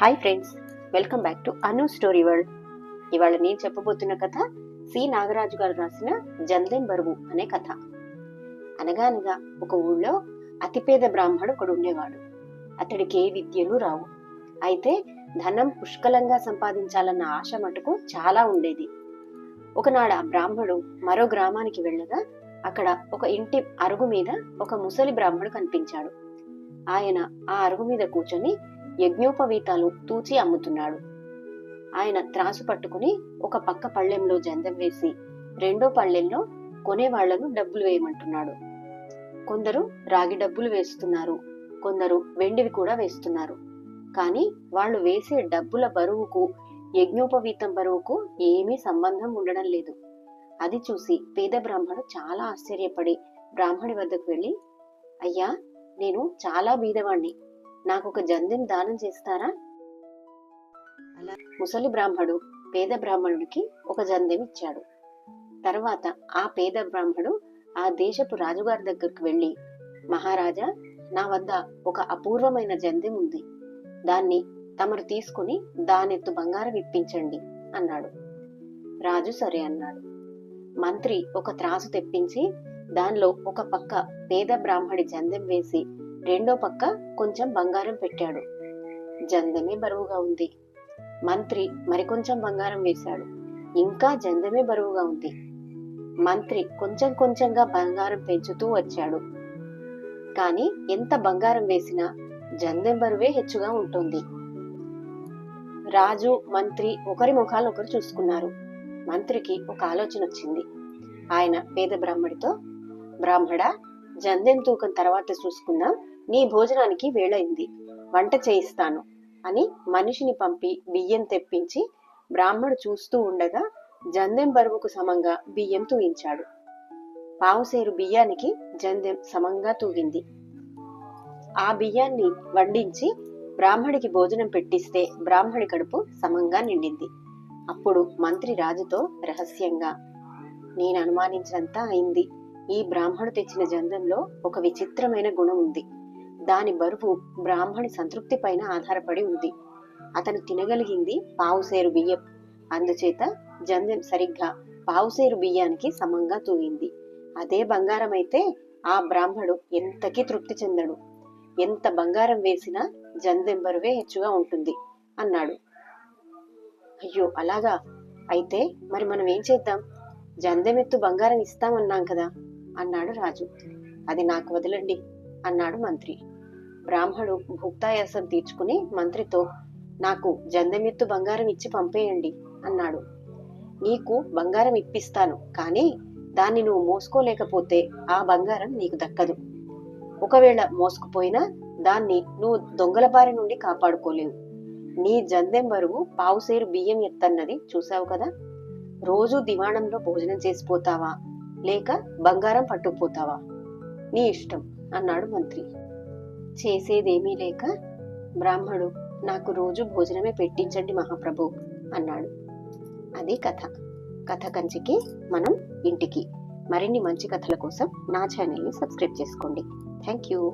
Hi friends welcome back to Anu story world ఇవాళ నేను చెప్పబోతున్న కథ సి. నాగరాజు గారు రాసిన జందెం బరువు అనే కథ. అనగానగా ఒక ఊళ్ళో అతిపేద బ్రాహ్మడు ఒకడు ఉండేవాడు. అతడికి ఏ విద్యలు రావు. అయితే ధనం పుష్కలంగా సంపాదించాలన్న ఆశ మటుకు చాలా ఉండేది. ఒకనాడు ఆ బ్రాహ్మడు మరో గ్రామానికి వెళ్ళగా అక్కడ ఒక ఇంటి అరుగు మీద ఒక ముసలి బ్రాహ్మడు కనిపించాడు. ఆయన ఆ అరుగు మీద కూర్చొని యజ్ఞోపవీతాలు తూచి అమ్ముతున్నాడు. ఆయన త్రాసు పట్టుకుని ఒక పక్క పళ్ళెంలో జందం వేసి రెండో పళ్ళెంలో కొనేవాళ్ళను డబ్బులు వేయమంటున్నాడు. కొందరు రాగి డబ్బులు వేస్తున్నారు కొందరు వెండివి కూడా వేస్తున్నారు. కానీ వాళ్ళు వేసే డబ్బుల బరువుకు యజ్ఞోపవీతం బరువుకు ఏమీ సంబంధం ఉండడం లేదు. అది చూసి పేద బ్రాహ్మడు చాలా ఆశ్చర్యపడి బ్రాహ్మడి వద్దకు వెళ్ళి అయ్యా నేను చాలా బీదవాణ్ణి. నాకు ఒక జందెం దానం చేస్తారా? అలా. ముసలి బ్రాహ్మడు పేద బ్రాహ్మణుడికి ఒక జందెం ఇచ్చాడు. తర్వాత ఆ పేద బ్రాహ్మడు ఆ దేశపు రాజుగారి దగ్గరకు వెళ్ళి మహారాజా నా వద్ద ఒక అపూర్వమైన జందెం ఉంది. దాన్ని తమరు తీసుకుని దానెత్తు బంగారం ఇప్పించండి అన్నాడు. రాజు సరే అన్నాడు. మంత్రి ఒక త్రాసు తెప్పించి దానిలో ఒక పక్క పేద బ్రాహ్మడి జందెం వేసి రెండో పక్క కొంచెం బంగారం పెట్టాడు. జందమే బరువుగా ఉంది. మంత్రి మరికొంచెం బంగారం వేశాడు. ఇంకా జందమే బరువుగా ఉంది. మంత్రి కొంచెం కొంచెంగా బంగారం పెంచుతూ వచ్చాడు. కానీ ఎంత బంగారం వేసినా జందెం బరువే హెచ్చుగా ఉంటుంది. రాజు మంత్రి ఒకరి ముఖాలు ఒకరు చూసుకున్నారు. మంత్రికి ఒక ఆలోచన వచ్చింది. ఆయన పేద బ్రాహ్మడితో బ్రాహ్మడా జందెం తూకం తర్వాత చూసుకుందాం. నీ భోజనానికి వేళయింది. వంట చేయిస్తాను అని మనిషిని పంపి బియ్యం తెప్పించి బ్రాహ్మడు చూస్తూ ఉండగా జందెం బరువుకు సమంగా బియ్యం తూగించాడు. పావుసేరు బియ్యానికి జందెం సమంగా తూగింది. ఆ బియ్యాన్ని వండించి బ్రాహ్మడికి భోజనం పెట్టిస్తే బ్రాహ్మడి కడుపు సమంగా నిండింది. అప్పుడు మంత్రి రాజుతో రహస్యంగా నేను అనుమానించినంతా అయింది. ఈ బ్రాహ్మడు తెచ్చిన జందంలో ఒక విచిత్రమైన గుణం ఉంది. దాని బరువు బ్రాహ్మణి సంతృప్తి పైన ఆధారపడి ఉంది. అతను తినగలిగింది పావుసేరు బియ్యం. అందుచేత జందెం సరిగ్గా పావుసేరు బియ్యానికి సమంగా తూగింది. అదే బంగారం అయితే ఆ బ్రాహ్మడు ఎంతకీ తృప్తి చెందడు? ఎంత బంగారం వేసినా జందెం బరువే హెచ్చుగా ఉంటుంది అన్నాడు. అయ్యో అలాగా? అయితే మరి మనం ఏం చేద్దాం? జందెమెత్తు బంగారం ఇస్తామన్నాం కదా? అన్నాడు రాజు. అది నాకు వదలండి అన్నాడు మంత్రి. బ్రాహ్మడు భుక్తాయాసం తీర్చుకుని మంత్రితో నాకు జందెమెత్తు బంగారం ఇచ్చి పంపేయండి అన్నాడు. నీకు బంగారం ఇప్పిస్తాను కానీ దాన్ని నువ్వు మోసుకోలేకపోతే ఆ బంగారం నీకు దక్కదు. ఒకవేళ మోసుకుపోయినా దాన్ని నువ్వు దొంగల బారి నుండి కాపాడుకోలేవు. నీ జందెం బరువు పావుసేరు బియ్యం ఎత్తన్నది చూసావు కదా? రోజు దివాణంలో భోజనం చేసిపోతావా? లేక బంగారం పట్టుకుపోతావా? నీ ఇష్టం అన్నాడు మంత్రి. చేసేదేమీ లేక బ్రాహ్మడు నాకు రోజు భోజనమే పెట్టించండి మహాప్రభు అన్నాడు. అది కథ. కథ కంచికి మనం ఇంటికి. మరిన్ని మంచి కథల కోసం నా ఛానల్ని సబ్స్క్రైబ్ చేసుకోండి. Thank you.